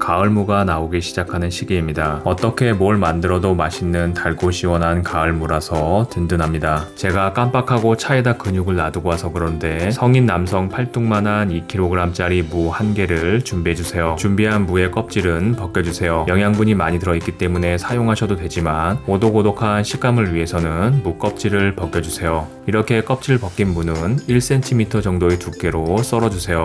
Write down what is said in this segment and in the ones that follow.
가을무가 나오기 시작하는 시기입니다. 어떻게 뭘 만들어도 맛있는 달고 시원한 가을무라서 든든합니다. 제가 깜빡하고 차에다 근육을 놔두고 와서 그런데 성인 남성 팔뚝만한 2kg짜리 무 한 개를 준비해주세요. 준비한 무의 껍질은 벗겨주세요. 영양분이 많이 들어있기 때문에 사용하셔도 되지만 오독오독한 식감을 위해서는 무 껍질을 벗겨주세요. 이렇게 껍질 벗긴 무는 1cm 정도의 두께로 썰어주세요.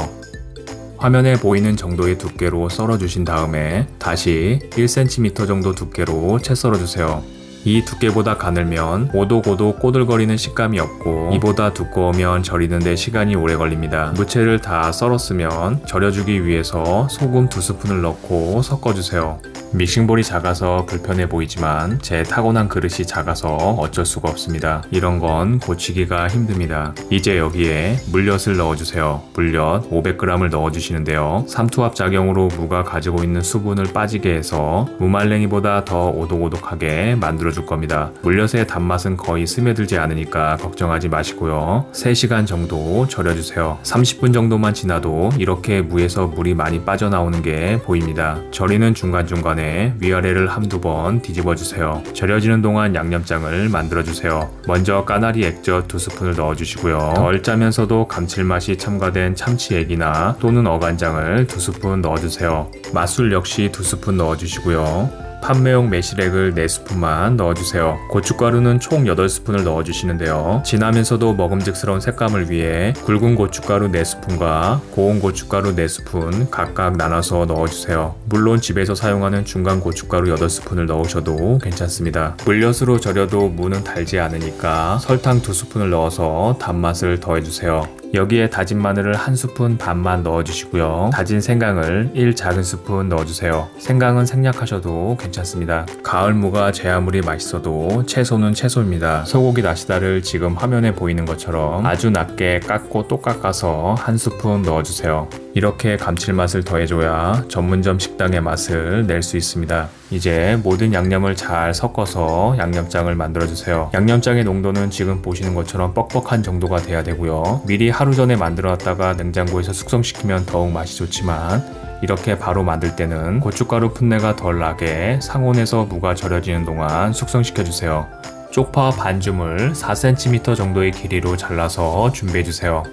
화면에 보이는 정도의 두께로 썰어주신 다음에 다시 1cm 정도 두께로 채 썰어주세요. 이 두께보다 가늘면 오독오독 꼬들거리는 식감이 없고 이보다 두꺼우면 절이는데 시간이 오래 걸립니다. 무채를 다 썰었으면 절여주기 위해서 소금 두 스푼을 넣고 섞어주세요. 믹싱볼이 작아서 불편해 보이지만 제 타고난 그릇이 작아서 어쩔 수가 없습니다. 이런 건 고치기가 힘듭니다. 이제 여기에 물엿을 넣어주세요. 물엿 500g을 넣어주시는데요. 삼투압 작용으로 무가 가지고 있는 수분을 빠지게 해서 무말랭이보다 더 오독오독하게 만들어줄 겁니다. 물엿의 단맛은 거의 스며들지 않으니까 걱정하지 마시고요. 3시간 정도 절여주세요. 30분 정도만 지나도 이렇게 무에서 물이 많이 빠져나오는 게 보입니다. 절이는 중간중간에 위아래를 한두 번 뒤집어 주세요. 절여지는 동안 양념장을 만들어 주세요. 먼저 까나리 액젓 두 스푼을 넣어 주시고요. 덜 짜면서도 감칠맛이 첨가된 참치액이나 또는 어간장을 두 스푼 넣어 주세요. 맛술 역시 두 스푼 넣어 주시고요. 판매용 매실액을 4스푼만 넣어주세요. 고춧가루는 총 8스푼을 넣어주시는데요. 진하면서도 먹음직스러운 색감을 위해 굵은 고춧가루 4스푼과 고운 고춧가루 4스푼 각각 나눠서 넣어주세요. 물론 집에서 사용하는 중간 고춧가루 8스푼을 넣으셔도 괜찮습니다. 물엿으로 절여도 무는 달지 않으니까 설탕 2스푼을 넣어서 단맛을 더해주세요. 여기에 다진 마늘을 한 스푼 반만 넣어주시고요. 다진 생강을 1 작은 스푼 넣어주세요. 생강은 생략하셔도 괜찮습니다. 가을무가 제 아무리 맛있어도 채소는 채소입니다. 소고기 다시다를 지금 화면에 보이는 것처럼 아주 낮게 깎고 또 깎아서 한 스푼 넣어주세요. 이렇게 감칠맛을 더해줘야 전문점 식당의 맛을 낼 수 있습니다. 이제 모든 양념을 잘 섞어서 양념장을 만들어주세요. 양념장의 농도는 지금 보시는 것처럼 뻑뻑한 정도가 돼야 되고요. 미리 하루 전에 만들어놨다가 냉장고에서 숙성시키면 더욱 맛이 좋지만 이렇게 바로 만들 때는 고춧가루 풋내가 덜 나게 상온에서 무가 절여지는 동안 숙성시켜주세요. 쪽파 반줌을 4cm 정도의 길이로 잘라서 준비해주세요.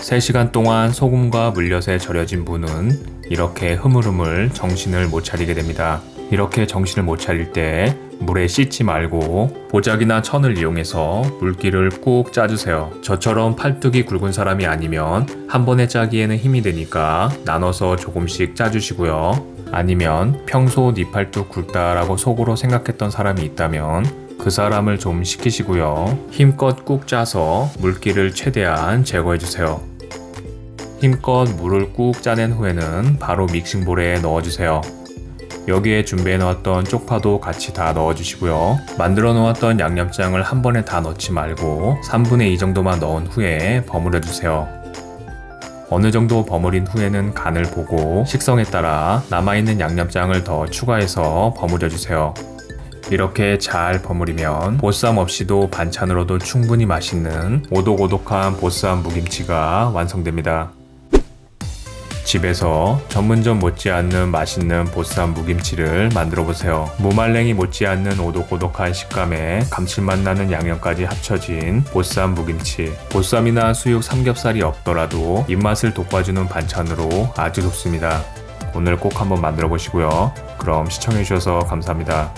3시간 동안 소금과 물엿에 절여진 무는 이렇게 흐물흐물 정신을 못 차리게 됩니다. 이렇게 정신을 못 차릴 때 물에 씻지 말고 보자기나 천을 이용해서 물기를 꾹 짜주세요. 저처럼 팔뚝이 굵은 사람이 아니면 한 번에 짜기에는 힘이 드니까 나눠서 조금씩 짜주시고요. 아니면 평소 네 팔뚝 굵다라고 속으로 생각했던 사람이 있다면 그 사람을 좀 시키시고요. 힘껏 꾹 짜서 물기를 최대한 제거해주세요. 힘껏 물을 꾹 짜낸 후에는 바로 믹싱볼에 넣어주세요. 여기에 준비해 놓았던 쪽파도 같이 다 넣어주시고요. 만들어 놓았던 양념장을 한 번에 다 넣지 말고 3분의 2 정도만 넣은 후에 버무려 주세요. 어느 정도 버무린 후에는 간을 보고 식성에 따라 남아있는 양념장을 더 추가해서 버무려 주세요. 이렇게 잘 버무리면 보쌈 없이도 반찬으로도 충분히 맛있는 오독오독한 보쌈 무김치가 완성됩니다. 집에서 전문점 못지않는 맛있는 보쌈 무김치를 만들어 보세요. 무말랭이 못지않는 오독오독한 식감에 감칠맛 나는 양념까지 합쳐진 보쌈 무김치. 보쌈이나 수육 삼겹살이 없더라도 입맛을 돋궈주는 반찬으로 아주 좋습니다. 오늘 꼭 한번 만들어 보시고요. 그럼 시청해 주셔서 감사합니다.